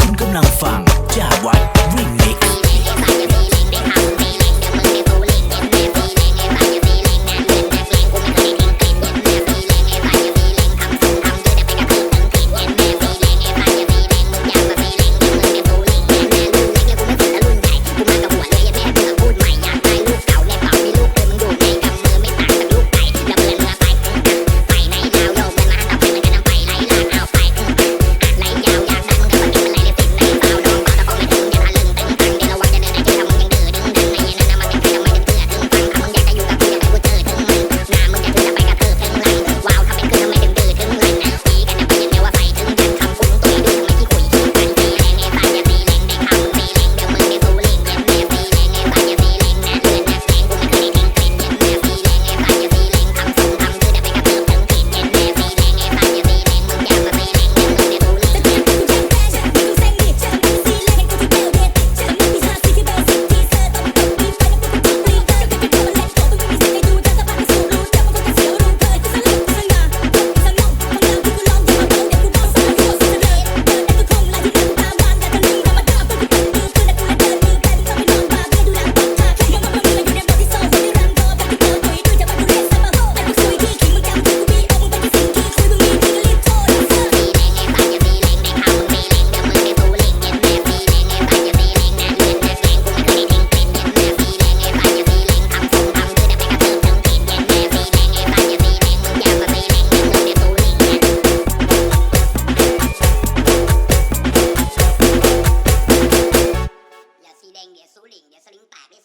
คุณกำลังฟังจาวัดวิ่งมิก แดงเดี๋ยวสู้หลิงเดี๋ยวสลิงแตกนี่